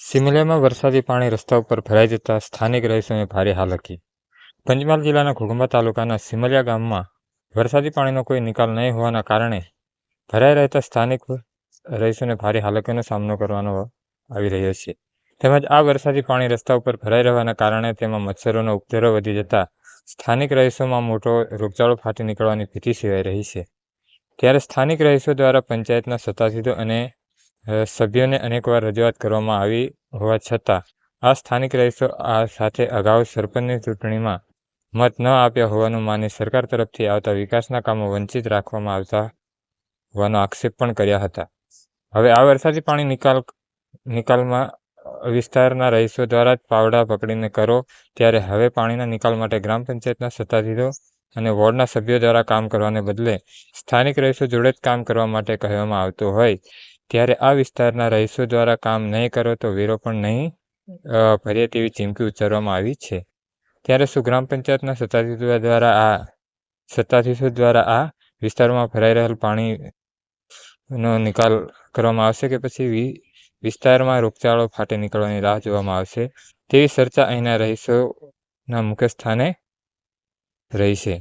સિમલિયામાં વરસાદી પાણી રસ્તા ઉપર ભરાઈ જતા સ્થાનિક રહીશોને ભારે હાલકી પંચમહાલ જિલ્લાના ઘોઘંબા તાલુકાના સિમલિયા ગામમાં વરસાદી પાણીનો કોઈ નિકાલ નહીં હોવાના કારણે ભરાઈ રહેતા સ્થાનિક રહીશોને ભારે હાલકીનો સામનો કરવાનો આવી રહ્યો છે. તેમજ આ વરસાદી પાણી રસ્તા ઉપર ભરાઈ રહેવાના કારણે તેમાં મચ્છરોનો ઉપદ્રવ વધી જતા સ્થાનિક રહીશોમાં મોટો રોગચાળો ફાટી નીકળવાની ભીતિ સેવાઈ રહી છે. ત્યારે સ્થાનિક રહીશો દ્વારા પંચાયતના સત્તાધીશો અને સભ્યોને અનેકવાર રજૂઆત કરવામાં આવી હોવા છતાં, આ સ્થાનિક રહીશો આ સાથે અગાઉ સરપંચની ચૂંટણીમાં મત ન આપ્યા હોવાનું માની સરકાર તરફથી આવતા વિકાસના કામો વંચિત રાખવામાં આવતા હોવાનો આક્ષેપ પણ કર્યા હતા. હવે આ વરસાદી પાણી નિકાલ, નિકાલમાં વિસ્તારના રહીશો દ્વારા જ પાવડા પકડીને કરો, ત્યારે હવે પાણીના નિકાલ માટે ગ્રામ પંચાયતના સત્તાધીશો અને વોર્ડના સભ્યો દ્વારા કામ કરવાને બદલે સ્થાનિક રહીશો જોડે જ કામ કરવા માટે કહેવામાં આવતું હોય. ત્યારે આ વિસ્તારના રહીશો દ્વારા કામ નહીં કરો તો વેરો પણ નહીં અ, ભરીએ તેવી ચીમકી ઉચ્ચારવામાં આવી છે. ત્યારે શું ગ્રામ પંચાયતના સત્તાધીશો દ્વારા આ સત્તાધીશો દ્વારા આ વિસ્તારમાં ભરાઈ રહેલ પાણીનો નિકાલ કરવામાં આવશે કે પછી વિસ્તારમાં રોગચાળો ફાટી નીકળવાની રાહ જોવામાં આવશે તેવી ચર્ચા અહીંના રહીશોના મુખ્ય સ્થાને રહી છે.